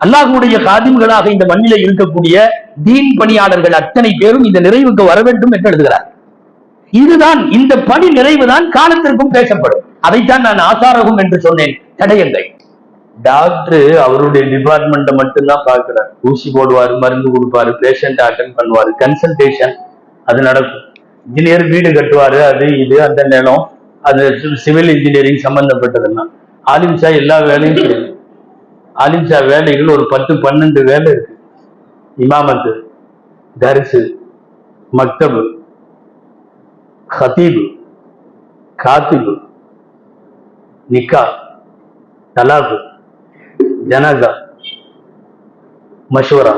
அல்லாஹுடைய காதிம்களாக இந்த மண்ணில இருக்கக்கூடிய தீன் பணியாளர்கள் அத்தனை பேரும் இந்த நிறைவுக்கு வர வேண்டும் என்று எழுதுகிறார். இதுதான் இந்த பணி நிறைவுதான் காலத்திற்கும் பேசப்படும். அதைத்தான் நான் ஆசாரகம் என்று சொன்னேன். தடயங்கள். டாக்டர் அவருடைய டிபார்ட்மெண்ட்டை மட்டும்தான் பார்க்கிறார். ஊசி போடுவாரு மருந்து கொடுப்பாரு பேஷண்ட் அட்டன் பண்ணுவாரு கன்சல்டேஷன் அது நடக்கும். இன்ஜினியர் வீடு கட்டுவாரு அது இது அந்த நிலம் அது சிவில் இன்ஜினியரிங் சம்பந்தப்பட்டதுன்னா ஆலிம்ஷா எல்லா வேலையும் செய்யும் வேலைகள் ஒரு பத்து பன்னெண்டு வேலை இருக்கு. இமாமத்து தரிசு மக்தபு ஹத்தீபு காத்திபு நிக்கா தலாபு ஜனாசா மஷூரா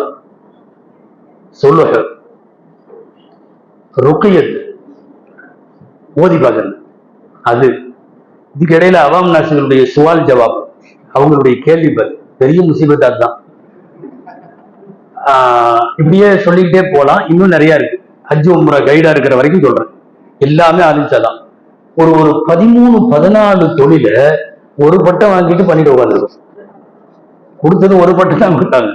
சொல்லுக ருக்கியத் ஓதி பார்க்கறது அது. இதுக்கிடையில அவாம் நாசிகளுடைய சுவால் ஜவாப் அவங்களுடைய கேள்வி பதில். பெரிய முசீபத் அதுதான் ஆஹ் இப்படியே சொல்லிக்கிட்டே போலாம். இன்னும் நிறைய இருக்கு. ஹஜ் உம்ரா கைடா இருக்கிற வரைக்கும் சொல்றேன். எல்லாமே ஆரம்பிச்சாதான் ஒரு ஒரு பதிமூணு பதினாலு தொழில ஒரு பட்டம் வாங்கிட்டு பண்ணிட்டு உட்காந்துருக்கும். கொடுத்தது ஒரு பட்டம் தான் கொடுத்தாங்க.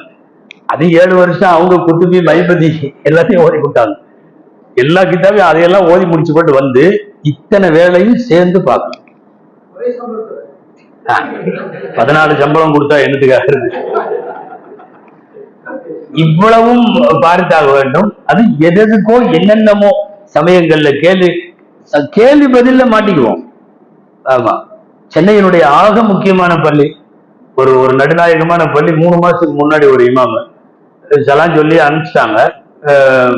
அது ஏழு வருஷம் அவங்க குத்துபி மைபதி எல்லாத்தையும் ஓதி கொடுத்தாங்க. எல்லா கிட்டாவையும் அதையெல்லாம் ஓதி முடிச்சு போட்டு வந்து இத்தனை வேலையும் சேர்ந்து பார்க்கணும். பதினாலு சம்பளம் கொடுத்தா என்னத்துக்காக இவ்வளவும் பார்த்தாக வேண்டும். அது எதற்கோ என்னென்னமோ சமயங்கள்ல கேள்வி கேள்வி பதில்ல மாட்டிக்குவோம். ஆமா. சென்னையினுடைய ஆக முக்கியமான பள்ளி ஒரு ஒரு நடுநாயகமான பள்ளி மூணு மாசத்துக்கு முன்னாடி ஒரு இமாம. இதெல்லாம் சொல்லி அனுப்பிச்சிட்டாங்க. அஹ்,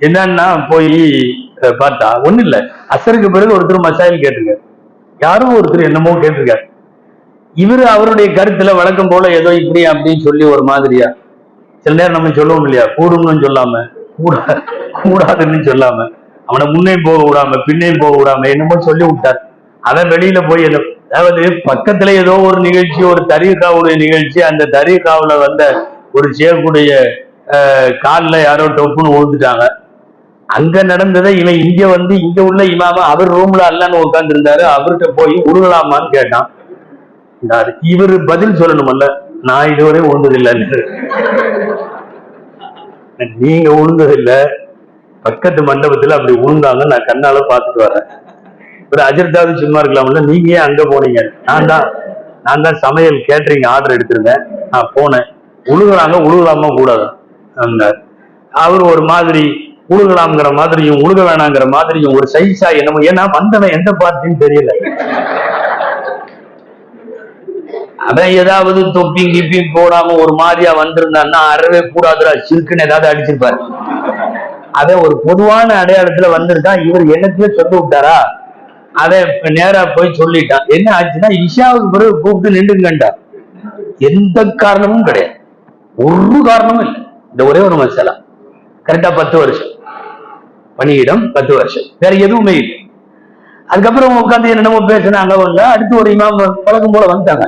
என்னன்னா போய் பார்த்தா ஒண்ணும் இல்ல அசருக்கு பிறகு ஒருத்தர் மசாயில் கேட்டிருக்காரு. யாரும் ஒருத்தர் என்னமோ கேட்டிருக்காரு. இவரு அவருடைய கருத்துல வழக்கம் போல ஏதோ இப்படி அப்படின்னு சொல்லி ஒரு மாதிரியா? சில நேரம் நம்ம சொல்லுவோம் இல்லையா? கூடும்னு சொல்லாம. கூடா கூடாதுன்னு சொல்லாம. அவனை முன்னையும் போக விடாம பின்னையும் போக விடாம என்னமோ சொல்லி விட்டார். அவன் வெளியில போய் என்ன அதாவது பக்கத்துல ஏதோ ஒரு நிகழ்ச்சி ஒரு தரீகாவுடைய நிகழ்ச்சி அந்த தரீகாவுல வந்த ஒரு சேக்குடைய காலில் யாரோ டொப்புன்னு விழுந்துட்டாங்க அங்க நடந்ததை இவன் இங்க வந்து இங்க உள்ள இமாம அவர் ரூம்ல அல்லன்னு உட்கார்ந்து இருந்தாரு அவர்கிட்ட போய் உருகலாமான்னு கேட்டான். இந்தாரு. இவரு பதில் சொல்லணுமல்ல நான் இதுவரை உழுந்ததில்லைன்னு நீங்க உழுந்ததில்லை. பக்கத்து மண்டபத்துல அப்படி உழுந்தாங்க நான் கண்ணால பார்த்துட்டு வரேன். ஒரு அஜர்தாவது சும்மா இருக்கலாம்ல நீங்க ஏன் அங்க போனீங்க? நான் தான் நான் தான் சமையல் கேட்டரிங் ஆர்டர் எடுத்திருந்தேன். நான் போனேன். உழுகுறாங்க உழுகலாமா கூடாது. அவர் ஒரு மாதிரி உழுகலாம்ங்கிற மாதிரியும் உழுக வேணாங்கிற மாதிரியும் ஒரு சைஸா என்னமோ ஏன்னா வந்தவன் எந்த பார்ட்டின்னு தெரியல. அவன் ஏதாவது தொப்பி கிப்பியும் போடாம ஒரு மாதிரியா வந்திருந்தான்னா அறவே கூடாதுடா சிறுக்குன்னு ஏதாவது அடிச்சிருப்பாரு. அவன் ஒரு பொதுவான அடையாளத்துல வந்திருக்கான் இவர் என்னத்தையே சொல்லி விட்டாரா? அவன் நேரா போய் சொல்லிட்டான் என்ன ஆச்சுன்னா இஷாவுக்கு பிறகு கூப்பிட்டு நின்றுங்கண்டா. எந்த காரணமும் கிடையாது. ஒரு காரணமும் இல்லை. இந்த ஒரே ஒரு மசாலா. கரெக்டா பத்து வருஷம். பணியிடம் பத்து வருஷம். வேற எதுவுமே இல்லை. அதுக்கப்புறம் உட்காந்து என்னென்னமோ பேசினாங்க வந்தா அடுத்து ஒரு இமாம் பழக்கம் போல வந்துட்டாங்க.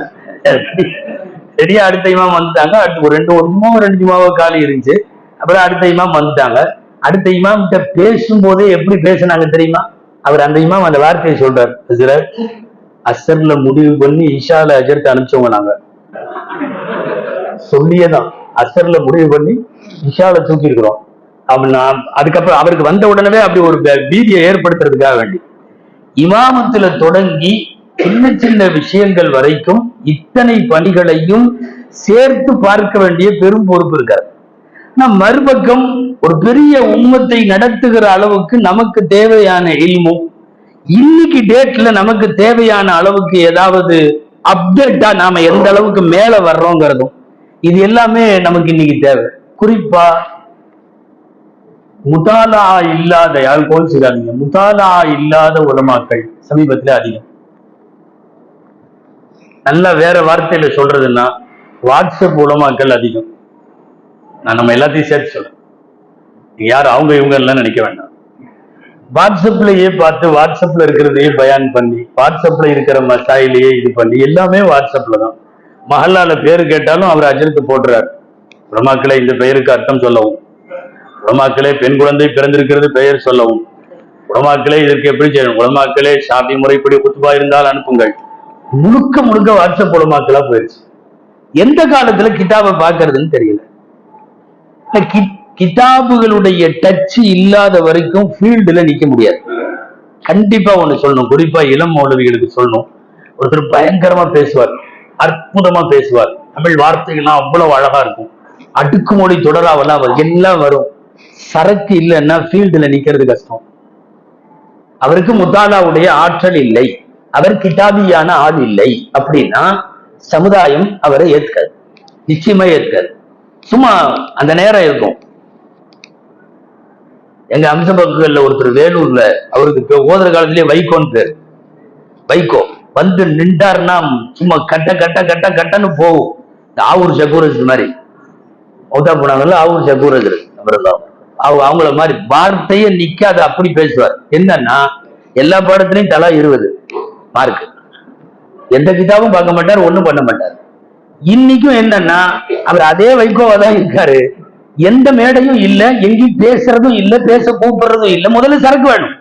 ரெடியா அடுத்த இமாம் வந்துட்டாங்க. அடுத்து ஒரு ரெண்டு ஒரு ரெண்டு இமாவோ காலி இருந்துச்சு. அப்புறம் அடுத்த இமாம் வந்துட்டாங்க. அடுத்த இமாம் கிட்ட பேசும்போதே எப்படி பேசுனாங்க தெரியுமா? அவர் அந்த இமாம் அந்த வார்த்தையை சொல்றார். ஹஸ்ரத், அசர்ல முடிவு பண்ணி இஷால அஜர்த்து அனுப்பிச்சவங்க நாங்க. சொல்லியேதான். அசர்ல முடிவு பண்ணி இஷால தூக்கி இருக்கிறோம் அப்படின்னா அதுக்கப்புறம் அவருக்கு வந்த உடனே அப்படி ஒரு வீதியை பீதியை ஏற்படுத்துறதுக்காக வேண்டி. இமாமத்துல தொடங்கி சின்ன சின்ன விஷயங்கள் வரைக்கும் இத்தனை பணிகளையும் சேர்த்து பார்க்க வேண்டிய பெரும் பொறுப்பு இருக்காரு. நம் மறுபக்கம் ஒரு பெரிய உண்மத்தை நடத்துகிற அளவுக்கு நமக்கு தேவையான இல்மும் இன்னைக்கு டேட்ல நமக்கு தேவையான அளவுக்கு ஏதாவது அப்டேட்டா நாம எந்த அளவுக்கு மேல வர்றோங்கிறதும் இது எல்லாமே நமக்கு இன்னைக்கு தேவை. குறிப்பா முதாலா இல்லாத யாரும் கோவிச்சுக்காதீங்க முதாலா இல்லாத உலமாக்கள் சமீபத்துல அதிகம். நல்ல வேற வார்த்தையில சொல்றதுன்னா வாட்ஸ்அப் உலமாக்கள் அதிகம். நான் நம்ம எல்லாத்தையும் சேர்த்து சொல்றேன். யார் அவங்க இவங்க எல்லாம் நினைக்க வேண்டாம். வாட்ஸ்அப்லயே பார்த்து வாட்ஸ்அப்ல இருக்கிறதையே பயான் பண்ணி வாட்ஸ்அப்ல இருக்கிற மசாயிலேயே இது பண்ணி எல்லாமே வாட்ஸ்அப்ல தான். மஹல்லால பேரு கேட்டாலும் அவர் அஜர்த்து போடுறார். உலமாக்களை இந்த பெயருக்கு அர்த்தம் சொல்லவும். உலமாக்களே பெண் குழந்தை பிறந்திருக்கிறது பெயர் சொல்லவும். உலமாக்களே இதற்கு எப்படி செய்யணும்? உலமாக்களே ஷாபி முறைப்படி குத்துபா இருந்தால் அனுப்புங்கள். முழுக்க முழுக்க வாட்ஸ்அப் உலமாக்களா போயிருச்சு. எந்த காலத்துல கிட்டாபை பாக்குறதுன்னு தெரியல. கிதாபுகளுடைய டச் இல்லாத வரைக்கும் ஃபீல்டுல நிக்க முடியாது. கண்டிப்பா ஒண்ணு சொல்லணும். குறிப்பா இளம் மௌலவிகளுக்கு சொல்லணும். ஒருத்தர் பயங்கரமா பேசுவார். அற்புதமா பேசுவார். தமிழ் வார்த்தைகள்லாம் அவ்வளவு அழகா இருக்கும். அடுக்குமொழி தொடராவெல்லாம் எல்லாம் வரும். சரக்கு இல்லைன்னா ஃபீல்டுல நிக்கிறது கஷ்டம். அவருக்கு முத்தாலாவுடைய ஆற்றல் இல்லை. அவர் கிட்டாபியான ஆள் இல்லை. அப்படின்னா சமுதாயம் அவரை ஏற்காது. நிச்சயமா ஏற்காது. சும்மா அந்த நேரம் இருக்கும். எங்க அம்சபக்குகள்ல ஒருத்தர் வேலூர்ல அவருக்கு ஓதுற காலத்திலேயே வைகோன்னு பேர். வைகோ வந்து நின்றாருன்னா சும்மா கட்ட கட்ட கட்ட கட்டன்னு போகும். இந்த ஆவூர் சக்கூரஸ் மாதிரி. மௌத்தா போனாங்கல்ல ஆவூர் சக்கூரஸ் அவர்தான் அவங்க அவங்கள மாதிரி வார்த்தையே நிக்காது அப்படி பேசுவார். என்னன்னா எல்லா பாடத்திலையும் தலா இருபது மார்க் எந்த கிதாபும் பார்க்க மாட்டார் ஒண்ணும் பண்ண மாட்டார். இன்னைக்கும் என்னன்னா அவர் அதே வைகோவா தான் இருக்காரு. எந்த மேடையும் இல்ல எங்கேயும் பேசுறதும் இல்ல பேச கூப்பிடுறதும் இல்ல முதல்ல சரக்கு வேணும்.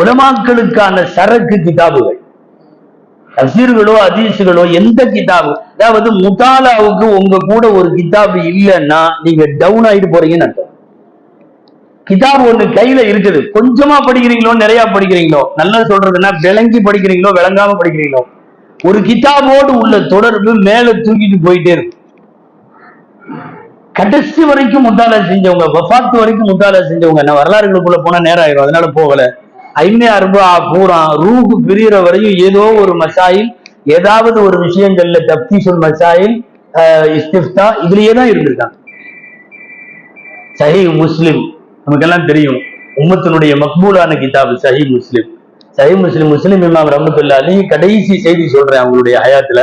உலமாக்களுக்கான சரக்கு கிதாபுகள். அசீர்களோ அதீசுகளோ எந்த கிதாபு? அதாவது முதாலாவுக்கு உங்க கூட ஒரு கிதாபு இல்லைன்னா நீங்க டவுன் ஆயிட்டு போறீங்கன்னு கிதாப் ஒண்ணு கையில இருக்குது. கொஞ்சமா படிக்கிறீங்களோ நிறைய படிக்கிறீங்களோ நல்லா சொல்றதுன்னா விளங்கி படிக்கிறீங்களோ விளங்காம படிக்கிறீங்களோ ஒரு கிதாபோடு உள்ள தொடர்பு மேல தூக்கிட்டு போயிட்டே இருக்கும். கடைசி வரைக்கும் முட்டாள செஞ்சவங்க வஃபாத்து வரைக்கும் முட்டாள செஞ்சவங்க நான் வரலாறுகளுக்குள்ள போனா நேரம் ஆயிரும். அதனால போகல. ஐமே அருபா பூரா ரூபு பிரியற வரையும் ஏதோ ஒரு மசாயில் ஏதாவது ஒரு விஷயங்கள்ல தப்தீசுல் மசாயில் இஸ்திஃப்தா இதுலயே தான் இருந்திருக்காங்க. சஹி முஸ்லிம் நமக்கெல்லாம் தெரியும். உம்மத்தினுடைய மக்பூலான கிதாபு சஹி முஸ்லிம். சஹி முஸ்லிம் முஸ்லிம் இமாம் ரமத்துல்லா அலி கடைசி செய்தி சொல்றேன் அவங்களுடைய ஹயாத்துல.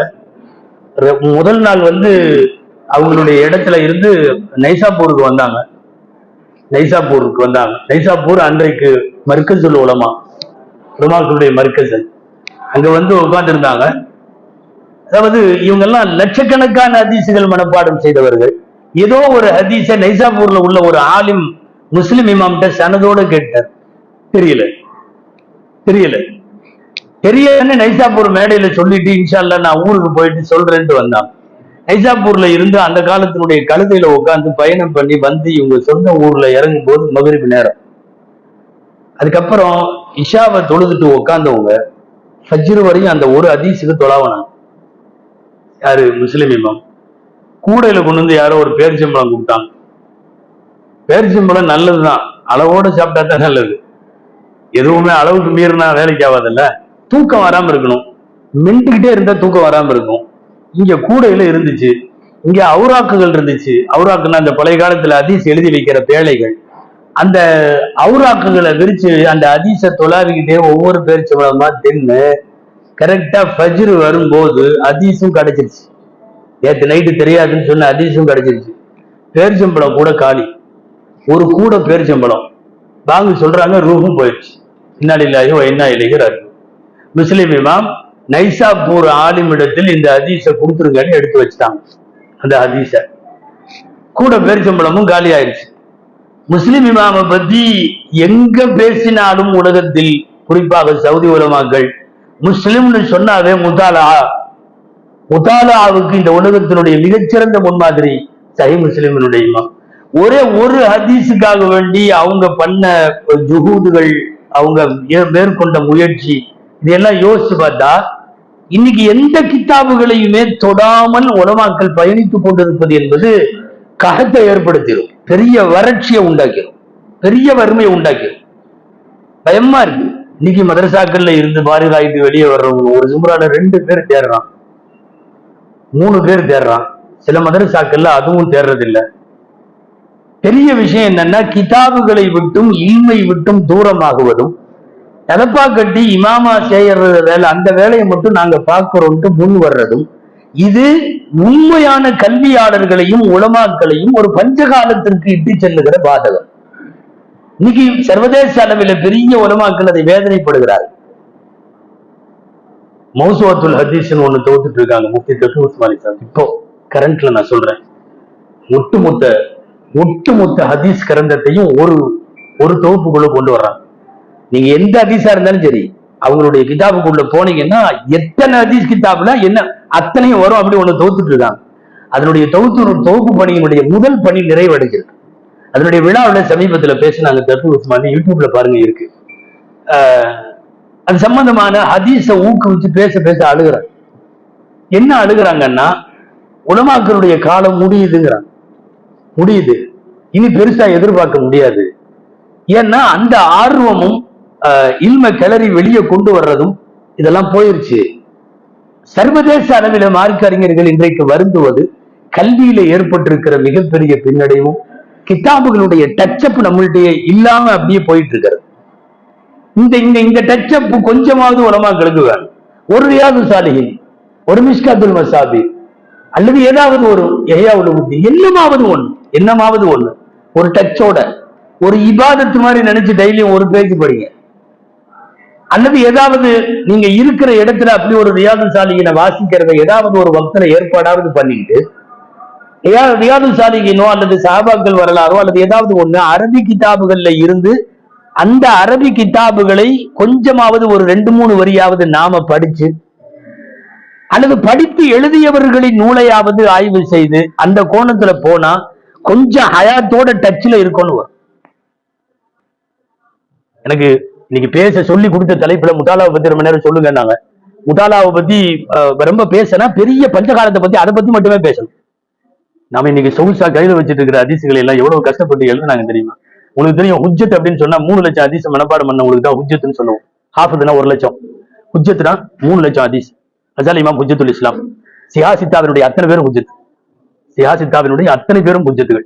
முதல் நாள் வந்து அவங்களுடைய இடத்துல இருந்து நைசாப்பூருக்கு வந்தாங்க. நைசாப்பூருக்கு வந்தாங்க. நைசாப்பூர் அன்றைக்கு மர்க்கசுல் உலமா உலமாக்களுடைய மர்க்கஸ் அங்க வந்து உட்கார்ந்துருந்தாங்க. அதாவது இவங்கெல்லாம் லட்சக்கணக்கான ஹதீசுகள் மனப்பாடம் செய்தவர்கள். ஏதோ ஒரு ஹதீஸ நைசாப்பூர்ல உள்ள ஒரு ஆலிம் முஸ்லிம் இமாம்கிட்ட சனதோட கேட்டார். தெரியல. தெரியல. தெரியலன்னு நைசாப்பூர் மேடையில சொல்லிட்டு இன்ஷால்ல நான் ஊருக்கு போயிட்டு சொல்றேன்ட்டு வந்தான். நைசாப்பூர்ல இருந்து அந்த காலத்தினுடைய கழுதையில உட்கார்ந்து பயணம் பண்ணி வந்து இவங்க சொந்த ஊர்ல இறங்கும் போது மகரிப்பு நேரம். அதுக்கப்புறம் இஷாவை தொழுதுட்டு உட்கார்ந்தவங்க ஃபஜ்ரு வரையும் அந்த ஒரு அதிசுக்கு தொலாவனான் யாரு? முஸ்லிம் இமாம். கூடையில கொண்டு வந்து யாரோ ஒரு பேரிச்சம்பழம் கொடுத்தாங்க. பேரிச்சம்பழம் நல்லதுதான். அளவோட சாப்பிட்டா தான் நல்லது. எதுவுமே அளவுக்கு மீறினா வேலைக்கு ஆகாதுல்ல. தூக்கம் வராம இருக்கணும். மின்ட்டுக்கிட்டே இருந்தா தூக்கம் வராம இருக்கும் இங்க கூடையில இருந்துச்சு. இங்க அவுராக்குகள் இருந்துச்சு. அவுராக்குன்னா அந்த பழைய காலத்துல அதீஸ் எழுதி வைக்கிற பேழைகள். அந்த அவுராக்குகளை விரிச்சு அந்த அதிச தொலாவிக்கிட்டே ஒவ்வொரு பேரிச்சம்பழமா தின்னு. கரெக்டா ஃபஜ்ர் வரும்போது அதீஸும் கிடைச்சிருச்சு. நேற்று நைட்டு தெரியாதுன்னு சொன்ன அதீஸும் கிடைச்சிருச்சு. பேரிச்சம்பழம் கூட காலி. ஒரு கூட பேரிச்சம்பளம் வாங்க சொல்றாங்க ரூஹும் போயிடுச்சு. இன்னாலில்லாஹி என்ன இன்னா முஸ்லிம் இமாம் நைசாப்பூர் ஆலிமிடத்தில் இந்த ஹதீஸை கொடுத்துருங்கன்னு எடுத்து வச்சுட்டாங்க. அந்த ஹதீஸை. கூட பேரிச்சம்பளமும் காலி ஆயிடுச்சு முஸ்லிம் இமாமை பத்தி எங்க பேசினாலும் உலகத்தில் குறிப்பாக சவுதி உலமாக்கள் முஸ்லிம்னு சொன்னாவே முதாலா. முதாலாவுக்கு இந்த உலகத்தினுடைய மிகச்சிறந்த முன்மாதிரி சஹி முஸ்லிமினுடைய இமாம். ஒரே ஒரு ஹதீஸுக்காக வேண்டி அவங்க பண்ண ஜுகூதுகள் அவங்க மேற்கொண்ட முயற்சி இதெல்லாம் யோசிச்சு பார்த்தா இன்னைக்கு எந்த கித்தாபுகளையுமே தொடாமல் உலமாக்கள் பயணித்துக் கொண்டிருப்பது என்பது ககத்தை ஏற்படுத்திடும். பெரிய வறட்சியை உண்டாக்கிடும். பெரிய வறுமையை உண்டாக்கிடும். பயமா இருக்கு. இன்னைக்கு மதரசாக்கள்ல இருந்து பாரிதாயிட்டு வெளியே வர்றவங்க ஒரு ஜும்ரால ரெண்டு பேர் தேடுறான் மூணு பேர் தேடுறான் சில மதரசாக்கள்ல அதுவும் தேடுறதில்ல பெரிய விஷயம் என்னன்னா கிதாபுகளை விட்டும் இல்மை விட்டும் தூரமாகுவதும் தலப்பா கட்டி இமாமா செய்யறது வேலை அந்த வேலையை மட்டும் நாங்க பார்க்கிறோம்ட்டு முன் வர்றதும் இது உண்மையான கல்வியாளர்களையும் உலமாக்களையும் ஒரு பஞ்சகாலத்திற்கு இட்டு செல்லுகிற பாதகம். இன்னைக்கு சர்வதேச அளவில் பெரிய உலமாக்கள் அதை வேதனைப்படுகிறார் மௌசுவத்துல் ஹதீஸ்னு ஒண்ணு தோத்துட்டு இருக்காங்க முஃப்தி தட்டு உஸ்மானி சார். இப்போ கரண்ட்ல நான் சொல்றேன். ஒட்டுமொத்த ஒட்டுமொத்த ஹதீஸ் கிரந்தத்தையும் ஒரு ஒரு தொகுப்புக்குள்ள கொண்டு வர்றாங்க நீங்க எந்த ஹதீஸா இருந்தாலும் சரி அவங்களுடைய கிதாபுக்குள்ள போனீங்கன்னா எத்தனை ஹதீஸ் கிதாப்ல என்ன அத்தனையும் வரும் அப்படி ஒண்ணு தொகுத்துட்டு இருக்காங்க. அதனுடைய தொகுத்து தொகுப்பு பணியினுடைய முதல் பணி நிறைவடைஞ்சிருக்கு அதனுடைய விழாவில் சமீபத்தில் பேசினாங்க தர்பு உஸ்மான் யூடியூப்ல பாருங்க இருக்கு. அது சம்பந்தமான ஹதீஸை ஊக்குவிச்சு பேச பேச அழுகிறாங்க என்ன அழுகுறாங்கன்னா உலமாக்களுடைய காலம் முடியுதுங்கிறாங்க முடியுது. இனி பெருசா எதிர்பார்க்க முடியாது. ஏன்னா அந்த ஆர்வமும் ஆஹ், இல்ம கிளறி வெளியே கொண்டு வர்றதும் இதெல்லாம் போயிருச்சு. சர்வதேச அளவில மார்க்க அறிஞர்கள் இன்றைக்கு வருந்துவது கல்வியில ஏற்பட்டிருக்கிற மிகப்பெரிய பின்னடைவும் கிதாபுகளுடைய டச்சப் நம்மள்டைய இல்லாம அப்படியே போயிட்டு இருக்கிறது இந்த இந்த இந்த டச்சப் கொஞ்சமாவது உலமாக்களுக்கு வேணும் ஒரு ரியாது சாலிஹின் ஒரு மிஸ்காத்துல் மசாபி அல்லது ஏதாவது ஒரு எஹ்யாவுல் புத்தி என்னமாவது ஒன்று என்னமாவது ஒண்ணு. ஒரு டச்சோட ஒரு இபாதத்து மாதிரி நினைச்சு டெய்லியும் ஒரு பேஜ் படிங்க. அல்லது ஏதாவது நீங்க இருக்கிற இடத்துல அப்படி ஒரு ரியாது சாலிகினை வாசிக்கிறத ஏதாவது ஒரு வக்தல ஏற்பாடாவது பண்ணிட்டு ரியாது சாலிகினோ அல்லது சாபாக்கள் வரலாறோ அல்லது ஏதாவது ஒண்ணு அரபி கிதாபுகள்ல இருந்து அந்த அரபி கிதாபுகளை கொஞ்சமாவது ஒரு ரெண்டு மூணு வரியாவது நாம படிச்சு அல்லது படித்து எழுதியவர்களின் நூலையாவது ஆய்வு செய்து அந்த கோணத்துல போனா கொஞ்சம் ஹயாத்தோட டச்ல இருக்கணும் எனக்கு இன்னைக்கு பேச சொல்லி கொடுத்த தலைப்புல முத்தாலாவை பத்தி ரொம்ப நேரம் சொல்லுங்க நாங்க முத்தாலாவை பத்தி ரொம்ப பேசினா பெரிய பஞ்சகாலத்தை பத்தி அதை பத்தி மட்டுமே பேசணும். நாம இன்னைக்கு சொகுசா கையில வச்சுட்டு இருக்கிற அதிசுகளை எல்லாம் எவ்வளவு கஷ்டப்பட்டு எழுதுனாங்க தெரியுமா? உங்களுக்கு தெரியும் உஜ்ஜத் அப்படின்னு சொன்னா மூணு லட்சம் அதிசம் மனப்பாடம் பண்ணவங்களுக்கு தான் உஜ்ஜத்துன்னு சொல்லுவோம். ஹாஃபதுனா ஒரு லட்சம். உஜ்ஜத்னா மூணு லட்சம் அதிஸ் அசால் இமாம் ஹுஜ்ஜத்துல் இஸ்லாம். சியாசித்தாவினுடைய அத்தனை பேரும் ஹுஜ்ஜத். சியாசித்தாவினுடைய அத்தனை பேரும் ஹுஜ்ஜத்துகள்